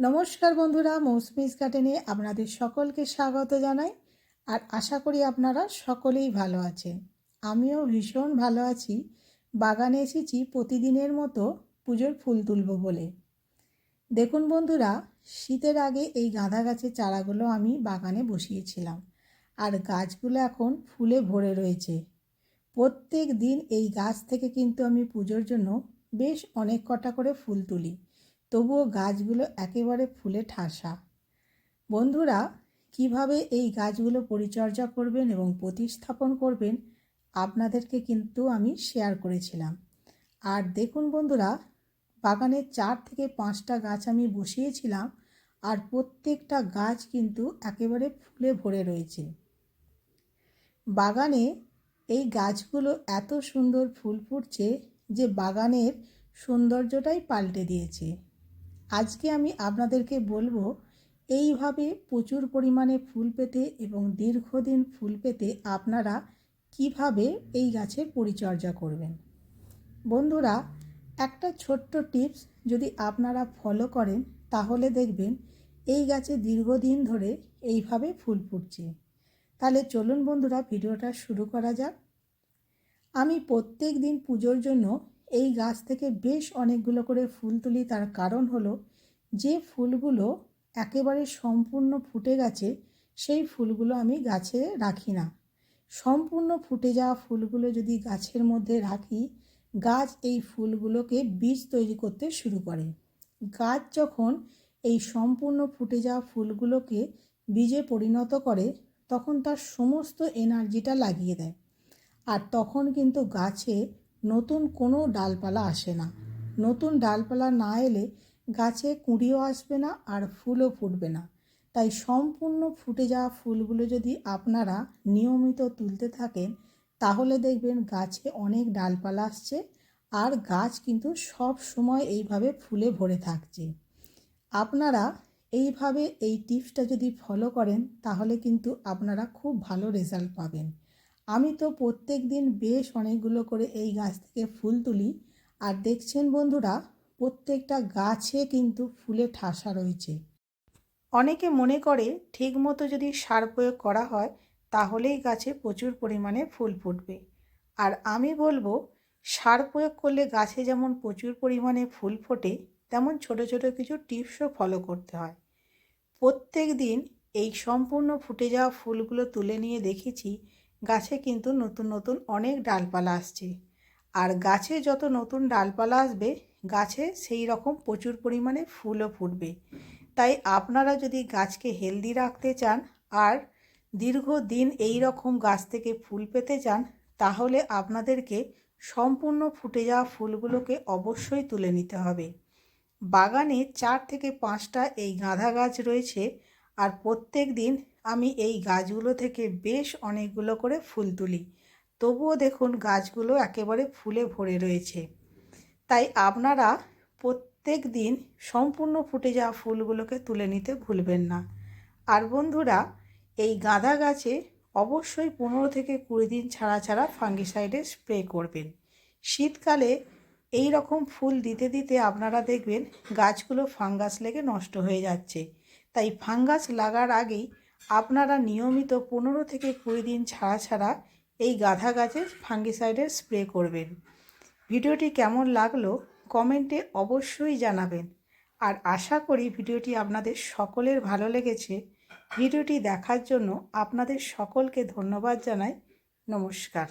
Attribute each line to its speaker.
Speaker 1: নমস্কার বন্ধুরা, মৌসুমিস গার্ডেনে আপনাদের সকলকে স্বাগত জানাই আর আশা করি আপনারা সকলেই ভালো আছেন। আমিও ভীষণ ভালো আছি। বাগানে এসেছি প্রতিদিনের মতো পুজোর ফুল তুলব বলে। দেখুন বন্ধুরা, শীতের আগে এই গাঁদা গাছের চারাগুলো আমি বাগানে বসিয়েছিলাম আর গাছগুলো এখন ফুলে ভরে রয়েছে। প্রত্যেক দিন এই গাছ থেকে কিন্তু আমি পুজোর জন্য বেশ অনেক কটা করে ফুল তুলি। তবুও গাছগুলো একেবারে ফুলে ঠাসা। বন্ধুরা, কীভাবে এই গাছগুলো পরিচর্যা করবেন এবং প্রতিস্থাপন করবেন, আপনাদেরকে কিন্তু আমি শেয়ার করেছিলাম। আর দেখুন বন্ধুরা বাগানের চার থেকে পাঁচটা গাছ আমি বসিয়েছিলাম, আর প্রত্যেকটা গাছ কিন্তু একেবারে ফুলে ভরে রয়েছে। বাগানে এই গাছগুলো এত সুন্দর ফুল ফুটছে যে বাগানের সৌন্দর্যটাই পাল্টে দিয়েছে। আজকে আমি আপনাদেরকে বলব, এইভাবে প্রচুর পরিমাণে ফুল পেতে এবং দীর্ঘদিন ফুল পেতে আপনারা কীভাবে এই গাছের পরিচর্যা করবেন। বন্ধুরা, একটা ছোট্ট টিপস যদি আপনারা ফলো করেন, তাহলে দেখবেন এই গাছে দীর্ঘদিন ধরে এইভাবে ফুল ফুটছে। তাহলে চলুন বন্ধুরা, ভিডিওটা শুরু করা যাক। আমি প্রত্যেক দিন পুজোর জন্য এই গাছ থেকে বেশ অনেকগুলো করে ফুল তুলি। তার কারণ হলো, যে ফুলগুলো একেবারে সম্পূর্ণ ফুটে গেছে, সেই ফুলগুলো আমি গাছে রাখি না। সম্পূর্ণ ফুটে যাওয়া ফুলগুলো যদি গাছের মধ্যে রাখি, গাছ এই ফুলগুলোকে বীজ তৈরি করতে শুরু করে। গাছ যখন এই সম্পূর্ণ ফুটে যাওয়া ফুলগুলোকে বীজে পরিণত করে, তখন তার সমস্ত এনার্জিটা লাগিয়ে দেয়। আর তখন কিন্তু গাছে নতুন কোনো ডালপালা আসে না। নতুন ডালপালা না এলে গাছে কুঁড়িও আসবে না আর ফুলও ফুটবে না। তাই সম্পূর্ণ ফুটে যাওয়া ফুলগুলো যদি আপনারা নিয়মিত তুলতে থাকেন, তাহলে দেখবেন গাছে অনেক ডালপালা আসছে আর গাছ কিন্তু সব সময় এইভাবে ফুলে ভরে থাকছে। আপনারা এইভাবে এই টিপসটা যদি ফলো করেন, তাহলে কিন্তু আপনারা খুব ভালো রেজাল্ট পাবেন। আমি তো প্রত্যেক দিন বেশ অনেকগুলো করে এই গাছ থেকে ফুল তুলি। আর দেখছেন বন্ধুরা, প্রত্যেকটা গাছে কিন্তু ফুলে ঠাসা রয়েছে। অনেকে মনে করে ঠিকমতো যদি সার প্রয়োগ করা হয়, তাহলেই গাছে প্রচুর পরিমাণে ফুল ফুটবে। আর আমি বলব, সার প্রয়োগ করলে গাছে যেমন প্রচুর পরিমাণে ফুল ফোটে, তেমন ছোট ছোট কিছু টিপসও ফলো করতে হয়। প্রত্যেক দিন এই সম্পূর্ণ ফুটে যাওয়া ফুলগুলো তুলে নিয়ে দেখেছি গাছে কিন্তু নতুন নতুন অনেক ডালপালা আসছে। আর গাছে যত নতুন ডালপালা আসবে, গাছে সেই রকম প্রচুর পরিমাণে ফুলও ফুটবে। তাই আপনারা যদি গাছকে হেলদি রাখতে চান আর দীর্ঘদিন এই রকম গাছ থেকে ফুল পেতে চান, তাহলে আপনাদেরকে সম্পূর্ণ ফুটে যাওয়া ফুলগুলোকে অবশ্যই তুলে নিতে হবে। বাগানে চার থেকে পাঁচটা এই গাঁদা গাছ রয়েছে আর প্রত্যেক দিন আমি এই গাছগুলো থেকে বেশ অনেকগুলো করে ফুল তুলি। তবুও দেখুন গাছগুলো একেবারে ফুলে ভরে রয়েছে। তাই আপনারা প্রত্যেক দিন সম্পূর্ণ ফুটে যাওয়া ফুলগুলোকে তুলে নিতে ভুলবেন না। আর বন্ধুরা, এই গাঁদা গাছে অবশ্যই পনেরো থেকে কুড়ি দিন ছাড়া ছাড়া ফাঙ্গিসাইডে স্প্রে করবেন। শীতকালে এই রকম ফুল দিতে দিতে আপনারা দেখবেন গাছগুলো ফাঙ্গাস লেগে নষ্ট হয়ে যাচ্ছে। তাই ফাঙ্গাস লাগার আগেই আপনারা নিয়মিত পনেরো থেকে কুড়ি দিন ছাড়া ছাড়া এই গাধা গাছের ফাঙ্গিসাইডের স্প্রে করবেন। ভিডিওটি কেমন লাগল কমেন্টে অবশ্যই জানাবেন। আর আশা করি ভিডিওটি আপনাদের সকলের ভালো লেগেছে। ভিডিওটি দেখার জন্য আপনাদের সকলকে ধন্যবাদ জানাই। নমস্কার।